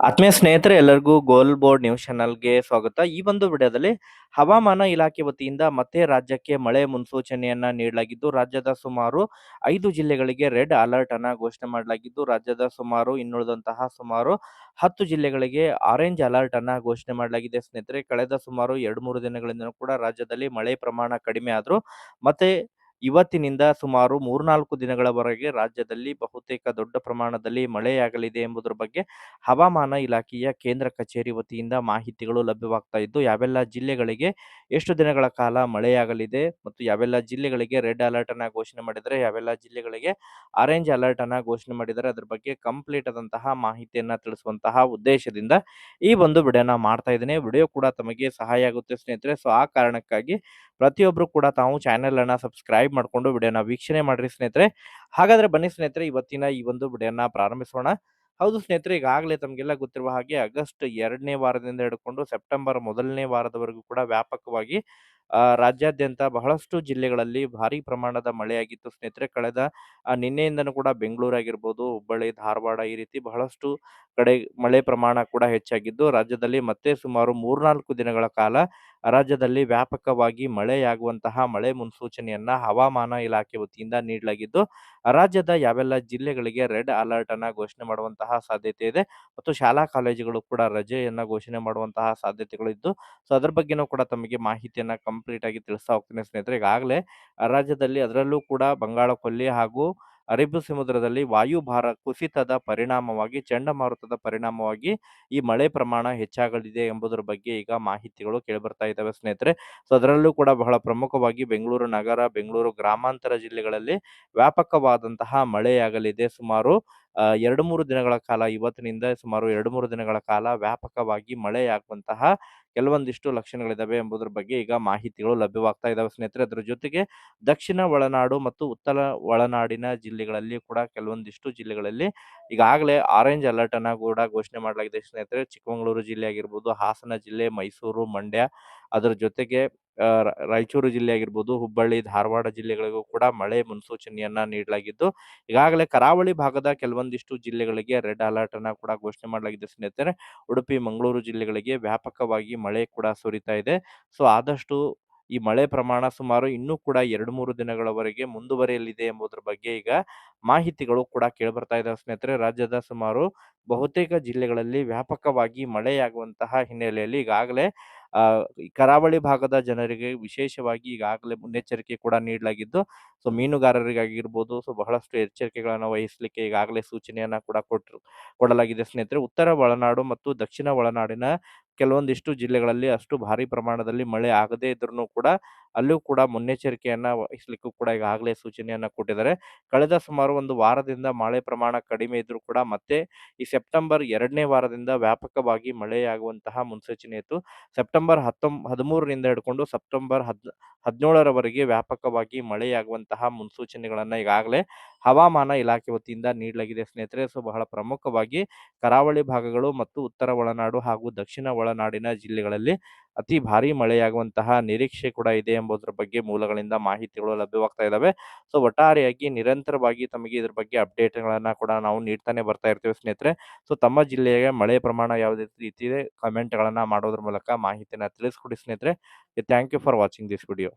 ಆತ್ಮೀಯ ಸ್ನೇಹಿತರೆ, ಎಲ್ಲರಿಗೂ ಗೋಲ್ ಬೋರ್ಡ್ ನ್ಯೂಸ್ ಚಾನಲ್ಗೆ ಸ್ವಾಗತ. ಈ ಒಂದು ವಿಡಿಯೋದಲ್ಲಿ ಹವಾಮಾನ ಇಲಾಖೆ ವತಿಯಿಂದ ಮತ್ತೆ ರಾಜ್ಯಕ್ಕೆ ಮಳೆ ಮುನ್ಸೂಚನೆಯನ್ನ ನೀಡಲಾಗಿದ್ದು, ರಾಜ್ಯದ ಸುಮಾರು ಐದು ಜಿಲ್ಲೆಗಳಿಗೆ ರೆಡ್ ಅಲರ್ಟ್ ಅನ್ನ ಘೋಷಣೆ ಮಾಡಲಾಗಿದ್ದು, ರಾಜ್ಯದ ಸುಮಾರು ಇನ್ನುಳಿದಂತಹ ಸುಮಾರು ಹತ್ತು ಜಿಲ್ಲೆಗಳಿಗೆ ಆರೆಂಜ್ ಅಲರ್ಟ್ ಅನ್ನ ಘೋಷಣೆ ಮಾಡಲಾಗಿದೆ. ಸ್ನೇಹಿತರೆ, ಕಳೆದ ಸುಮಾರು ಎರಡು ಮೂರು ದಿನಗಳಿಂದ ಕೂಡ ರಾಜ್ಯದಲ್ಲಿ ಮಳೆ ಪ್ರಮಾಣ ಕಡಿಮೆ ಆದ್ರೂ ಮತ್ತೆ ಇವತ್ತಿನಿಂದ ಸುಮಾರು ಮೂರ್ನಾಲ್ಕು ದಿನಗಳವರೆಗೆ ರಾಜ್ಯದಲ್ಲಿ ಬಹುತೇಕ ದೊಡ್ಡ ಪ್ರಮಾಣದಲ್ಲಿ ಮಳೆಯಾಗಲಿದೆ ಎಂಬುದರ ಬಗ್ಗೆ ಹವಾಮಾನ ಇಲಾಖೆಯ ಕೇಂದ್ರ ಕಚೇರಿ ವತಿಯಿಂದ ಮಾಹಿತಿಗಳು ಲಭ್ಯವಾಗ್ತಾ ಇದ್ದು, ಯಾವೆಲ್ಲ ಜಿಲ್ಲೆಗಳಿಗೆ ಎಷ್ಟು ದಿನಗಳ ಕಾಲ ಮಳೆಯಾಗಲಿದೆ ಮತ್ತು ಯಾವೆಲ್ಲ ಜಿಲ್ಲೆಗಳಿಗೆ ರೆಡ್ ಅಲರ್ಟ್ ಅನ್ನ ಘೋಷಣೆ ಮಾಡಿದರೆ, ಯಾವೆಲ್ಲ ಜಿಲ್ಲೆಗಳಿಗೆ ಆರೆಂಜ್ ಅಲರ್ಟ್ ಅನ್ನ ಘೋಷಣೆ ಮಾಡಿದರೆ ಅದರ ಬಗ್ಗೆ ಕಂಪ್ಲೀಟ್ ಆದಂತಹ ಮಾಹಿತಿಯನ್ನ ತಿಳಿಸುವಂತಹ ಉದ್ದೇಶದಿಂದ ಈ ಒಂದು ವಿಡಿಯೋನ ಮಾಡ್ತಾ ಇದ್ದೇನೆ. ವಿಡಿಯೋ ಕೂಡ ತಮಗೆ ಸಹಾಯ ಆಗುತ್ತೆ ಸ್ನೇಹಿತರೆ. ಸೊ, ಆ ಕಾರಣಕ್ಕಾಗಿ ಪ್ರತಿಯೊಬ್ಬರು ಕೂಡ ತಾವು ಚಾನೆಲ್ ಅನ್ನ ಸಬ್ಸ್ಕ್ರೈಬ್ ಮಾಡಿಕೊಂಡು ವಿಡಿಯೋನ ವೀಕ್ಷಣೆ ಮಾಡ್ರಿ ಸ್ನೇಹಿತರೆ. ಹಾಗಾದ್ರೆ ಬನ್ನಿ ಸ್ನೇಹಿತರೆ, ಇವತ್ತಿನ ಈ ಒಂದು ವಿಡಿಯೋನ ಪ್ರಾರಂಭಿಸೋಣ. ಹೌದು ಸ್ನೇಹಿತರೆ, ಈಗಾಗಲೇ ತಮಗೆಲ್ಲ ಗೊತ್ತಿರುವ ಹಾಗೆ ಆಗಸ್ಟ್ ಎರಡನೇ ವಾರದಿಂದ ಹಿಡ್ಕೊಂಡು ಸೆಪ್ಟೆಂಬರ್ ಮೊದಲನೇ ವಾರದವರೆಗೂ ಕೂಡ ವ್ಯಾಪಕವಾಗಿ ರಾಜ್ಯಾದ್ಯಂತ ಬಹಳಷ್ಟು ಜಿಲ್ಲೆಗಳಲ್ಲಿ ಭಾರಿ ಪ್ರಮಾಣದ ಮಳೆಯಾಗಿತ್ತು ಸ್ನೇಹಿತರೆ. ಕಳೆದ ಆ, ನಿನ್ನೆಯಿಂದನೂ ಕೂಡ ಬೆಂಗಳೂರು ಆಗಿರ್ಬೋದು ಹುಬ್ಬಳ್ಳಿ ಧಾರವಾಡ ಈ ರೀತಿ ಬಹಳಷ್ಟು ಕಡೆ ಮಳೆ ಪ್ರಮಾಣ ಕೂಡ ಹೆಚ್ಚಾಗಿದ್ದು ರಾಜ್ಯದಲ್ಲಿ ಮತ್ತೆ ಸುಮಾರು ಮೂರ್ನಾಲ್ಕು ದಿನಗಳ ಕಾಲ ರಾಜ್ಯದಲ್ಲಿ ವ್ಯಾಪಕವಾಗಿ ಮಳೆಯಾಗುವಂತಹ ಮಳೆ ಮುನ್ಸೂಚನೆಯನ್ನ ಹವಾಮಾನ ಇಲಾಖೆ ವತಿಯಿಂದ ನೀಡಲಾಗಿದ್ದು ರಾಜ್ಯದ ಯಾವೆಲ್ಲ ಜಿಲ್ಲೆಗಳಿಗೆ ರೆಡ್ ಅಲರ್ಟ್ ಅನ್ನ ಘೋಷಣೆ ಮಾಡುವಂತಹ ಸಾಧ್ಯತೆ ಇದೆ ಮತ್ತು ಶಾಲಾ ಕಾಲೇಜುಗಳು ಕೂಡ ರಜೆಯನ್ನ ಘೋಷಣೆ ಮಾಡುವಂತಹ ಸಾಧ್ಯತೆಗಳು ಇದ್ದು ಸೊ ಅದ್ರ ಬಗ್ಗೆನೂ ಕೂಡ ತಮಗೆ ಮಾಹಿತಿಯನ್ನ ಕಂಪ್ಲೀಟ್ ಆಗಿ ತಿಳಿಸ್ತಾ ಹೋಗ್ತೀನಿ ಸ್ನೇಹಿತರೆ. ಈಗಾಗಲೇ ರಾಜ್ಯದಲ್ಲಿ ಅದರಲ್ಲೂ ಕೂಡ ಬಂಗಾಳ ಕೊಲ್ಲಿ ಹಾಗೂ ಅರೇಬಿಯಾ ಸಮುದ್ರದಲ್ಲಿ ವಾಯುಭಾರ ಕುಸಿತದ ಪರಿಣಾಮವಾಗಿ, ಚಂಡಮಾರುತದ ಪರಿಣಾಮವಾಗಿ ಈ ಮಳೆ ಪ್ರಮಾಣ ಹೆಚ್ಚಾಗಲಿದೆ ಎಂಬುದರ ಬಗ್ಗೆ ಈಗ ಮಾಹಿತಿಗಳು ಕೇಳಿಬರ್ತಾ ಇದ್ದಾವೆ ಸ್ನೇಹಿತರೆ. ಸೊ, ಅದರಲ್ಲೂ ಕೂಡ ಬಹಳ ಪ್ರಮುಖವಾಗಿ ಬೆಂಗಳೂರು ನಗರ, ಬೆಂಗಳೂರು ಗ್ರಾಮಾಂತರ ಜಿಲ್ಲೆಗಳಲ್ಲಿ ವ್ಯಾಪಕವಾದಂತಹ ಮಳೆಯಾಗಲಿದೆ. ಸುಮಾರು ಎರಡು ಮೂರು ದಿನಗಳ ಕಾಲ, ಇವತ್ತಿನಿಂದ ಸುಮಾರು ಎರಡು ಮೂರು ದಿನಗಳ ಕಾಲ ವ್ಯಾಪಕವಾಗಿ ಮಳೆಯಾಗುವಂತಹ ಕೆಲವೊಂದಿಷ್ಟು ಲಕ್ಷಣಗಳಿದಾವೆ ಎಂಬುದರ ಬಗ್ಗೆ ಈಗ ಮಾಹಿತಿಗಳು ಲಭ್ಯವಾಗ್ತಾ ಇದಾವೆ ಸ್ನೇಹಿತರೆ. ಅದರ ಜೊತೆಗೆ ದಕ್ಷಿಣ ಒಳನಾಡು ಮತ್ತು ಉತ್ತರ ಒಳನಾಡಿನ ಜಿಲ್ಲೆಗಳಲ್ಲಿ ಕೂಡ ಕೆಲವೊಂದಿಷ್ಟು ಜಿಲ್ಲೆಗಳಲ್ಲಿ ಈಗಾಗಲೇ ಆರೆಂಜ್ ಅಲರ್ಟ್ ಅನ್ನ ಕೂಡ ಘೋಷಣೆ ಮಾಡಲಾಗಿದೆ ಸ್ನೇಹಿತರೆ. ಚಿಕ್ಕಮಗಳೂರು ಜಿಲ್ಲೆ ಆಗಿರ್ಬೋದು, ಹಾಸನ ಜಿಲ್ಲೆ, ಮೈಸೂರು, ಮಂಡ್ಯ, ಅದರ ಜೊತೆಗೆ ರಾಯಚೂರು ಜಿಲ್ಲೆ ಆಗಿರ್ಬೋದು, ಹುಬ್ಬಳ್ಳಿ, ಧಾರವಾಡ ಜಿಲ್ಲೆಗಳಿಗೂ ಕೂಡ ಮಳೆ ಮುನ್ಸೂಚನೆಯನ್ನ ನೀಡಲಾಗಿದ್ದು, ಈಗಾಗಲೇ ಕರಾವಳಿ ಭಾಗದ ಕೆಲವೊಂದಿಷ್ಟು ಜಿಲ್ಲೆಗಳಿಗೆ ರೆಡ್ ಅಲರ್ಟ್ ಅನ್ನ ಕೂಡ ಘೋಷಣೆ ಮಾಡಲಾಗಿದೆ ಸ್ನೇಹಿತರೆ. ಉಡುಪಿ, ಮಂಗಳೂರು ಜಿಲ್ಲೆಗಳಿಗೆ ವ್ಯಾಪಕವಾಗಿ ಮಳೆ ಕೂಡ ಸುರಿತಾ ಇದೆ. ಸೊ, ಆದಷ್ಟು ಈ ಮಳೆ ಪ್ರಮಾಣ ಸುಮಾರು ಇನ್ನೂ ಕೂಡ ಎರಡು ಮೂರು ದಿನಗಳವರೆಗೆ ಮುಂದುವರಿಯಲಿದೆ ಎಂಬುದರ ಬಗ್ಗೆ ಈಗ ಮಾಹಿತಿಗಳು ಕೂಡ ಕೇಳಿಬರ್ತಾ ಇದ್ದಾವೆ ಸ್ನೇಹಿತರೆ. ರಾಜ್ಯದ ಸುಮಾರು ಬಹುತೇಕ ಜಿಲ್ಲೆಗಳಲ್ಲಿ ವ್ಯಾಪಕವಾಗಿ ಮಳೆಯಾಗುವಂತಹ ಹಿನ್ನೆಲೆಯಲ್ಲಿ ಈಗಾಗಲೇ ಕರಾವಳಿ ಭಾಗದ ಜನರಿಗೆ ವಿಶೇಷವಾಗಿ ಈಗಾಗಲೇ ಮುನ್ನೆಚ್ಚರಿಕೆ ಕೂಡ ನೀಡಲಾಗಿದ್ದು ಸೊ ಮೀನುಗಾರರಿಗಾಗಿರ್ಬೋದು, ಸೊ ಬಹಳಷ್ಟು ಎಚ್ಚರಿಕೆಗಳನ್ನು ವಹಿಸಲಿಕ್ಕೆ ಈಗಾಗಲೇ ಸೂಚನೆಯನ್ನು ಕೂಡ ಕೊಟ್ಟರು ಕೊಡಲಾಗಿದೆ ಸ್ನೇಹಿತರೆ. ಉತ್ತರ ಒಳನಾಡು ಮತ್ತು ದಕ್ಷಿಣ ಒಳನಾಡಿನ ಕೆಲವೊಂದಿಷ್ಟು ಜಿಲ್ಲೆಗಳಲ್ಲಿ ಅಷ್ಟು ಭಾರಿ ಪ್ರಮಾಣದಲ್ಲಿ ಮಳೆ ಆಗದೇ ಇದ್ರೂ ಕೂಡ ಅಲ್ಲೂ ಕೂಡ ಮುನ್ನೆಚ್ಚರಿಕೆಯನ್ನು ವಹಿಸಲಿಕ್ಕೂ ಕೂಡ ಈಗಾಗಲೇ ಸೂಚನೆಯನ್ನು ಕೊಟ್ಟಿದ್ದಾರೆ. ಕಳೆದ ಸುಮಾರು ಒಂದು ವಾರದಿಂದ ಮಳೆ ಪ್ರಮಾಣ ಕಡಿಮೆ ಇದ್ರೂ ಕೂಡ ಮತ್ತೆ ಈ ಸೆಪ್ಟೆಂಬರ್ ಎರಡನೇ ವಾರದಿಂದ ವ್ಯಾಪಕವಾಗಿ ಮಳೆಯಾಗುವಂತಹ ಮುನ್ಸೂಚನೆ ಇತ್ತು. ಸೆಪ್ಟೆಂಬರ್ ಹತ್ತೊಂಬ, ಹದಿಮೂರರಿಂದ ಹಿಡ್ಕೊಂಡು ಸೆಪ್ಟೆಂಬರ್ ಹದ್, ಹದಿನೇಳರವರೆಗೆ ವ್ಯಾಪಕವಾಗಿ ಮಳೆಯಾಗುವಂತಹ ಮುನ್ಸೂಚನೆಗಳನ್ನ ಈಗಾಗಲೇ ಹವಾಮಾನ ಇಲಾಖೆ ವತಿಯಿಂದ ನೀಡಲಾಗಿದೆ. ಸ್ನೇಹಿತರೆ, ಸೊ ಬಹಳ ಪ್ರಮುಖವಾಗಿ ಕರಾವಳಿ ಭಾಗಗಳು ಮತ್ತು ಉತ್ತರ ಒಳನಾಡು ಹಾಗೂ ದಕ್ಷಿಣ ಒಳನಾಡಿನ ಜಿಲ್ಲೆಗಳಲ್ಲಿ ಅತಿ ಭಾರಿ ಮಳೆಯಾಗುವಂತಹ ನಿರೀಕ್ಷೆ ಕೂಡ ಇದೆ ಎಂಬುದರ ಬಗ್ಗೆ ಮೂಲಗಳಿಂದ ಮಾಹಿತಿಗಳು ಲಭ್ಯವಾಗ್ತಾ ಇದ್ದಾವೆ ಸೊ ಒಟ್ಟಾರೆಯಾಗಿ ನಿರಂತರವಾಗಿ ತಮಗೆ ಇದ್ರ ಬಗ್ಗೆ ಅಪ್ಡೇಟ್ಗಳನ್ನ ಕೂಡ ನಾವು ನೀಡ್ತಾನೆ ಬರ್ತಾ ಇರ್ತೀವಿ ಸ್ನೇಹಿತರೆ. ಸೊ ತಮ್ಮ ಜಿಲ್ಲೆಯ ಮಳೆ ಪ್ರಮಾಣ ಯಾವುದೇ ರೀತಿ ಇದೆ ಕಮೆಂಟ್ಗಳನ್ನ ಮಾಡೋದ್ರ ಮೂಲಕ ಮಾಹಿತಿನ ತಿಳಿಸ್ಕೊಡಿ ಸ್ನೇಹಿತರೆ. Thank you for watching this video.